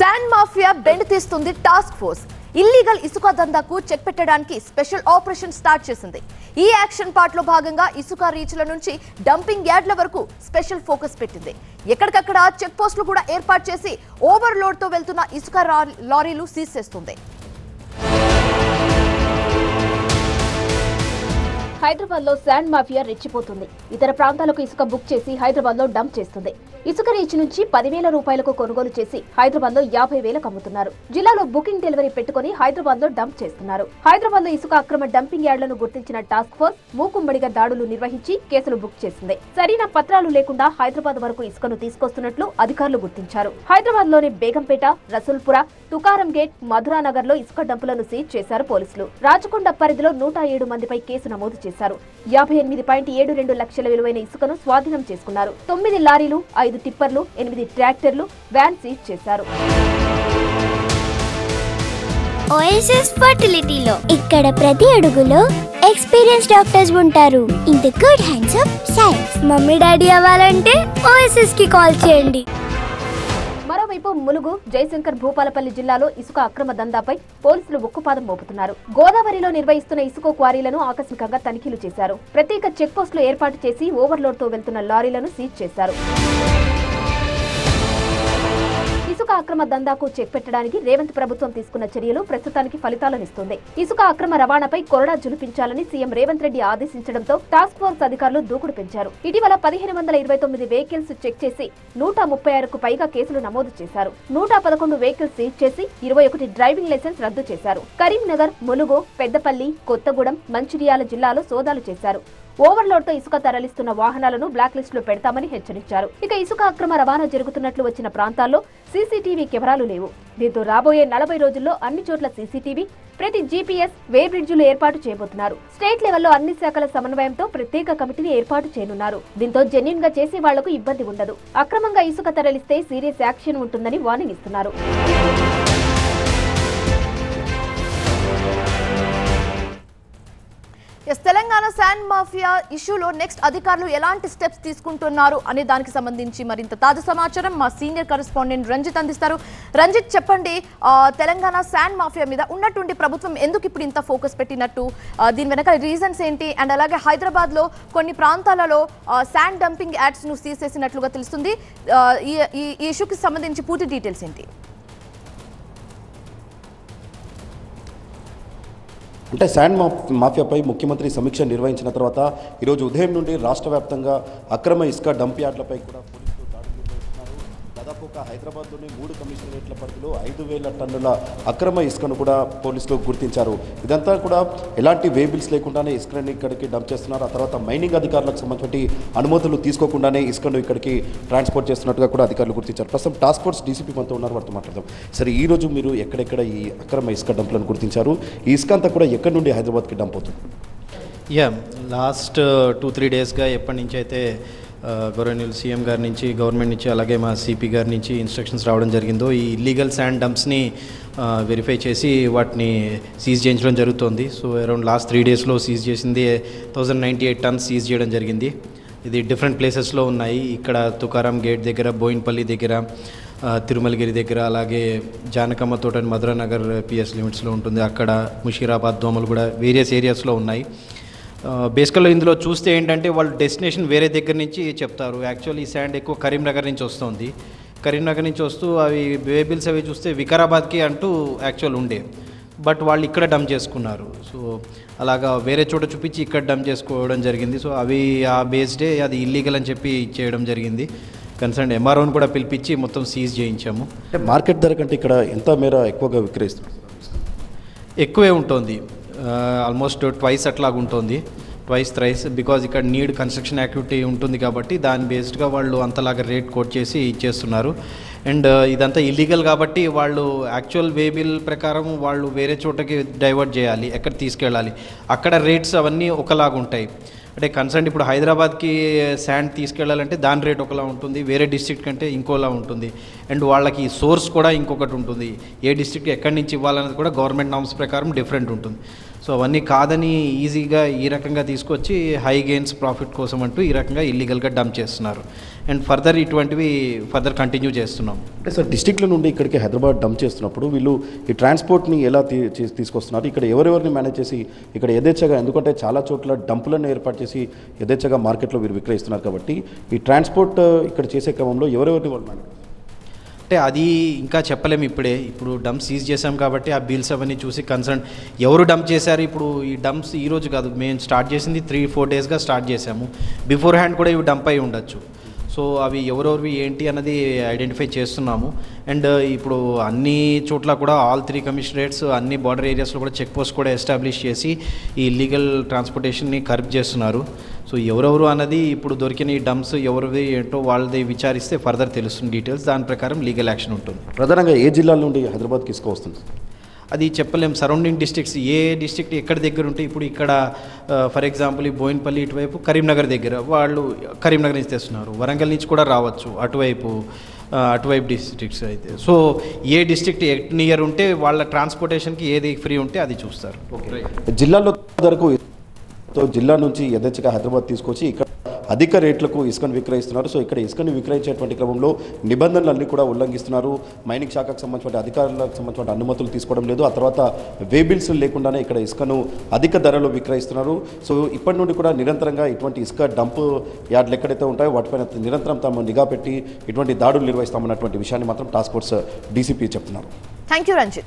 Sand mafia bend తీస్తుంది task force. Illegal ఇసుక దందాకు చెక్ పెట్టడానికి స్పెషల్ ఆపరేషన్ స్టార్ట్ చేసింది. ఈ యాక్షన్ పార్ట్లో భాగంగా ఇసుక రీచ్ల నుంచి డంపింగ్ యార్డ్ల వరకు స్పెషల్ ఫోకస్ పెట్టింది. ఎక్కడికక్కడ చెక్ పోస్టులు కూడా ఏర్పాటు చేసి ఓవర్లోడ్తో వెళ్తున్న ఇసుక లారీలు సీజ్ చేస్తుంది. హైదరాబాద్లో శాండ్ మాఫియా రెచ్చిపోతుంది. ఇతర ప్రాంతాలకు ఇసుక బుక్ చేసి హైదరాబాద్లో డంప్ చేస్తుంది. ఇసుక రీచ్ నుంచి పదివేల రూపాయలకు కొనుగోలు చేసి హైదరాబాద్లో యాభై వేలకు అమ్ముతున్నారు. జిల్లాలో బుకింగ్ డెలివరీ పెట్టుకుని హైదరాబాద్లో డంప్ చేస్తున్నారు. హైదరాబాద్లో ఇసుక అక్రమ డంపింగ్ యార్డులను గుర్తించిన టాస్క్ ఫోర్స్ మూకుమ్మడిగా దాడులు నిర్వహించి కేసులు బుక్ చేసింది. సరైన పత్రాలు లేకుండా హైదరాబాద్ వరకు ఇసుకను తీసుకొస్తున్నట్లు అధికారులు గుర్తించారు. హైదరాబాద్లోని బేగంపేట రసూల్పుర తుకారం గేట్ మధురానగర్లో ఇసుక డంపులను సీజ్ చేశారు పోలీసులు. రాచకొండ పరిధిలో నూట ఏడు మందిపై కేసు నమోదు చేశారు. యాభై ఎనిమిది పాయింట్ ఏడు రెండు లక్షల విలువైన ఇసుకను స్వాధీనం చేసుకున్నారు. తొమ్మిది లారీలు ఐదు టిప్పర్లు ఎనిమిది ట్రాక్టర్లు వ్యాన్ సీజ్ చేశారు. ఓఎస్ఎస్ ఫర్టిలిటీలో ఇక్కడ ప్రతి అడుగులో ఎక్స్పీరియన్స్ డాక్టర్స్ ఉంటారు. In the good hands of science. Mummy daddy అవ్వాలంటే ఓఎస్ఎస్కి కాల్ చేయండి. మరోవైపు ములుగు జయశంకర్ భూపాలపల్లి జిల్లాలో ఇసుక అక్రమ దందాపై పోలీసులు ఉక్కుపాదం మోపుతున్నారు. గోదావరిలో నిర్వహిస్తున్న ఇసుక క్వారీలను ఆకస్మికంగా తనిఖీలు చేశారు. ప్రత్యేక చెక్ పోస్టులు ఏర్పాటు చేసి ఓవర్లోడ్తో వెళ్తున్న లారీలను సీజ్ చేశారు. ఇసుక అక్రమ దందాకు చెక్ పెట్టడానికి రేవంత్ ప్రభుత్వం తీసుకున్న చర్యలు ప్రస్తుతానికి ఫలితాలనిస్తుంది. ఇసుక అక్రమ రవాణాపై కొరడా జులిపించాలని సీఎం రేవంత్ రెడ్డి ఆదేశించడంతో టాస్క్ ఫోర్స్ అధికారులు దూకుడు పెంచారు. ఇటీవల పదిహేను వందల ఇరవై తొమ్మిది వెహికల్స్ చెక్ చేసి నూట ముప్పై ఆరుకు పైగా కేసులు నమోదు చేశారు. నూట పదకొండు వెహికల్స్ సీజ్ చేసి ఇరవై ఒకటి డ్రైవింగ్ లైసెన్స్ రద్దు చేశారు. కరీంనగర్ ములుగు పెద్దపల్లి కొత్తగూడెం మంచిర్యాల జిల్లాలో సోదాలు చేశారు. ఓవర్లోడ్తో ఇసుక తరలిస్తున్న వాహనాలను బ్లాక్ లిస్ట్లో పెడతామని హెచ్చరించారు. ఇక ఇసుక అక్రమ రవాణా జరుగుతున్నట్లు వచ్చిన ప్రాంతాల్లో సీసీటీవీ కెమెరాలు లేవు. దీంతో రాబోయే నలభై రోజుల్లో అన్ని చోట్ల సీసీటీవీ ప్రతి జీపీఎస్ వే బ్రిడ్జ్లు ఏర్పాటు చేయబోతున్నారు. స్టేట్ లెవెల్లో అన్ని శాఖల సమన్వయంతో ప్రత్యేక కమిటీని ఏర్పాటు చేయనున్నారు. దీంతో జెన్యున్గా చేసే వాళ్ళకు ఇబ్బంది ఉండదు. అక్రమంగా ఇసుక తరలిస్తే సీరియస్ యాక్షన్ ఉంటుందని వార్నింగ్ ఇస్తున్నారు. ఎస్ తెలంగాణ శాండ్ మాఫియా ఇష్యూలో నెక్స్ట్ అధికారులు ఎలాంటి స్టెప్స్ తీసుకుంటున్నారు అనే దానికి సంబంధించి మరింత తాజా సమాచారం మా సీనియర్ కరెస్పాండెంట్ రంజిత్ అందిస్తారు. రంజిత్ చెప్పండి తెలంగాణ శాండ్ మాఫియా మీద ఉన్నటువంటి ప్రభుత్వం ఎందుకు ఇప్పుడు ఇంత ఫోకస్ పెట్టినట్టు? దీని వెనక రీజన్స్ ఏంటి? అండ్ అలాగే హైదరాబాద్లో కొన్ని ప్రాంతాలలో శాండ్ డంపింగ్ యాడ్స్ను సీజ్ చేసినట్లుగా తెలుస్తుంది. ఈ- ఈ ఇష్యూకి సంబంధించి పూర్తి డీటెయిల్స్ ఏంటి? అంటే శాండ్ మాఫియాపై ముఖ్యమంత్రి సమీక్ష నిర్వహించిన తర్వాత ఈరోజు ఉదయం నుండి రాష్ట్ర వ్యాప్తంగా అక్రమ ఇసుక డంప్ యార్డ్లపై కూడా ఒక హైదరాబాద్లోని మూడు కమిషనరేట్ల పరిధిలో ఐదు వేల టన్నుల అక్రమ ఇసుకను కూడా పోలీసులు గుర్తించారు. ఇదంతా కూడా ఎలాంటి వేబిల్స్ లేకుండానే ఇసుకని ఇక్కడికి డంప్ చేస్తున్నారు. ఆ తర్వాత మైనింగ్ అధికారులకు సంబంధించి అనుమతులు తీసుకోకుండానే ఇసుకను ఇక్కడికి ట్రాన్స్పోర్ట్ చేస్తున్నట్టుగా కూడా అధికారులు గుర్తించారు. ప్రస్తుతం టాస్క్ ఫోర్స్ డీసీపీ మనతో ఉన్నారు. వారితో మాట్లాడదాం. సరే ఈరోజు మీరు ఎక్కడెక్కడ ఈ అక్రమ ఇసుక డంప్లను గుర్తించారు? ఈ ఇసుక అంతా కూడా ఎక్కడి నుండి హైదరాబాద్కి డంప్ అవుతుంది? యా లాస్ట్ టూ త్రీ డేస్గా ఎప్పటి నుంచి అయితే గౌరవనీయులు సీఎం గారి నుంచి గవర్నమెంట్ నుంచి అలాగే మా సిపి గారి నుంచి ఇన్స్ట్రక్షన్స్ రావడం జరిగిందో ఈ ఇల్లీగల్ శాండ్ డంప్స్ని వెరిఫై చేసి వాటిని సీజ్ చేయించడం జరుగుతోంది. సో అరౌండ్ లాస్ట్ త్రీ డేస్లో సీజ్ చేసింది thousand ninety eight tons seize చేయడం జరిగింది. ఇది డిఫరెంట్ ప్లేసెస్లో ఉన్నాయి. ఇక్కడ తుకారాం గేట్ దగ్గర బోయిన్పల్లి దగ్గర తిరుమలగిరి దగ్గర అలాగే జానకమ్మ తోట మధురానగర్ పిఎస్ లిమిట్స్లో ఉంటుంది. అక్కడ ముషీరాబాద్ దోమలు కూడా వేరియస్ ఏరియాస్లో ఉన్నాయి. బేసికల్గా ఇందులో చూస్తే ఏంటంటే వాళ్ళు డెస్టినేషన్ వేరే దగ్గర నుంచి చెప్తారు. యాక్చువల్లీ ఈ శాండ్ ఎక్కువ కరీంనగర్ నుంచి వస్తుంది. కరీంనగర్ నుంచి వస్తూ అవి వేబిల్స్ అవి చూస్తే వికారాబాద్కి అంటూ యాక్చువల్ ఉండే. బట్ వాళ్ళు ఇక్కడ డంప్ చేసుకున్నారు. సో అలాగా వేరే చోట చూపించి ఇక్కడ డంప్ చేసుకోవడం జరిగింది. సో అవి ఆ బేస్డే అది ఇల్లీగల్ అని చెప్పి చేయడం జరిగింది. కన్సర్న్ ఎంఆర్ఓని కూడా పిలిపించి మొత్తం సీజ్ చేయించాము. అంటే మార్కెట్ ధర కంటే ఇక్కడ ఎంత మేర ఎక్కువగా విక్రయిస్తున్నారు? ఎక్కువే ఉంటుంది. Uh, ఆల్మోస్ట్ ట్వైస్ అట్లాగా ఉంటుంది. ట్వైస్ థ్రైస్ బికాజ్ ఇక్కడ నీడ్ కన్స్ట్రక్షన్ యాక్టివిటీ ఉంటుంది కాబట్టి దాని బేస్డ్గా వాళ్ళు అంతలాగా రేట్ కోట్ చేసి ఇచ్చేస్తున్నారు. అండ్ uh, ఇదంతా ఇల్లీగల్ కాబట్టి వాళ్ళు యాక్చువల్ వే బిల్ ప్రకారం వాళ్ళు వేరే చోటకి డైవర్ట్ చేయాలి ఎక్కడ తీసుకెళ్ళాలి. అక్కడ రేట్స్ అవన్నీ ఒకలాగా ఉంటాయి. అంటే కన్సర్న్ ఇప్పుడు హైదరాబాద్కి శాండ్ తీసుకెళ్ళాలంటే దాని రేట్ ఒకలా ఉంటుంది వేరే డిస్ట్రిక్ట్ కంటే ఇంకోలా ఉంటుంది. అండ్ వాళ్ళకి సోర్స్ కూడా ఇంకొకటి ఉంటుంది. ఏ డిస్ట్రిక్ట్ ఎక్కడి నుంచి ఇవ్వాలనేది కూడా గవర్నమెంట్ నామ్స్ ప్రకారం డిఫరెంట్ ఉంటుంది. సో అవన్నీ కాదని ఈజీగా ఈ రకంగా తీసుకొచ్చి హై గెయిన్స్ ప్రాఫిట్ కోసం అంటూ ఈ రకంగా ఇల్లీగల్గా డంప్ చేస్తున్నారు. అండ్ ఫర్దర్ ఇటువంటివి ఫర్దర్ కంటిన్యూ చేస్తున్నాం. అంటే సార్ డిస్టిక్ల నుండి ఇక్కడికి హైదరాబాద్ డంప్ చేస్తున్నప్పుడు వీళ్ళు ఈ ట్రాన్స్పోర్ట్ని ఎలా తీసుకొస్తున్నారు? ఇక్కడ ఎవరెవరిని మేనేజ్ చేసి ఇక్కడ యథేచ్ఛగా ఎందుకంటే చాలా చోట్ల డంపులను ఏర్పాటు చేసి యథేచ్ఛగా మార్కెట్లో వీరు విక్రయిస్తున్నారు కాబట్టి ఈ ట్రాన్స్పోర్ట్ ఇక్కడ చేసే క్రమంలో ఎవరెవరిని వాళ్ళు మేనేజ్ అంటే అది ఇంకా చెప్పలేము ఇప్పుడే. ఇప్పుడు డంప్ సీజ్ చేసాం కాబట్టి ఆ బిల్స్ అవన్నీ చూసి కన్సర్న్ ఎవరు డంప్ చేశారు? ఇప్పుడు ఈ డంప్స్ ఈ రోజు కాదు. మేము స్టార్ట్ చేసింది త్రీ ఫోర్ డేస్గా స్టార్ట్ చేసాము బిఫోర్ హ్యాండ్ కూడా ఇవి డంప్ అయి ఉండొచ్చు. సో అవి ఎవరెవరివి ఏంటి అన్నది ఐడెంటిఫై చేస్తున్నాము. అండ్ uh, ఇప్పుడు అన్ని చోట్ల కూడా ఆల్ త్రీ కమిషనరేట్స్ అన్ని బార్డర్ ఏరియాస్లో కూడా చెక్ పోస్ట్ కూడా ఎస్టాబ్లిష్ చేసి ఈ లీగల్ ట్రాన్స్పోర్టేషన్ని కర్బ్ చేస్తున్నారు. సో ఎవరెవరు అన్నది ఇప్పుడు దొరికిన ఈ డంప్స్ ఎవరివి ఏంటో వాళ్ళది విచారిస్తే ఫర్దర్ తెలుస్తుంది డీటెయిల్స్. దాని ప్రకారం లీగల్ యాక్షన్ ఉంటుంది. ప్రధానంగా ఏ జిల్లాల నుండి హైదరాబాద్కి ఇసుక వస్తుంది? అది చెప్పలేం. సరౌండింగ్ డిస్ట్రిక్ట్స్ ఏ డిస్ట్రిక్ట్ ఎక్కడ దగ్గర ఉంటే ఇప్పుడు ఇక్కడ ఫర్ ఎగ్జాంపుల్ ఈ బోయిన్పల్లి ఇటువైపు కరీంనగర్ దగ్గర వాళ్ళు కరీంనగర్ నుంచి తెస్తున్నారు. వరంగల్ నుంచి కూడా రావచ్చు అటువైపు అటువైపు డిస్ట్రిక్ట్స్ అయితే. సో ఏ డిస్ట్రిక్ట్ నియర్ ఉంటే వాళ్ళ ట్రాన్స్పోర్టేషన్కి ఏది ఫ్రీ ఉంటే అది చూస్తారు. జిల్లాలో వరకు సో జిల్లా నుంచి యథేచ్ఛగా హైదరాబాద్ తీసుకొచ్చి ఇక్కడ అధిక రేట్లకు ఇసుకను విక్రయిస్తున్నారు. సో ఇక్కడ ఇసుకను విక్రయించేటువంటి క్రమంలో నిబంధనలు అన్నీ కూడా ఉల్లంఘిస్తున్నారు. మైనింగ్ శాఖకు సంబంధించిన అధికారులకు సంబంధించిన అనుమతులు తీసుకోవడం లేదు. ఆ తర్వాత వేబిల్స్ లేకుండానే ఇక్కడ ఇసుకను అధిక ధరలో విక్రయిస్తున్నారు. సో ఇప్పటి నుండి కూడా నిరంతరంగా ఇటువంటి ఇసుక డంప్ యార్డ్లు ఎక్కడైతే ఉంటాయో వాటిపైన నిరంతరం తాము నిఘా పెట్టి ఇటువంటి దాడులు నిర్వహిస్తామన్నటువంటి విషయాన్ని మాత్రం టాస్క్ ఫోర్స్ డీసీపీ చెప్తున్నారు. Thank you Ranjith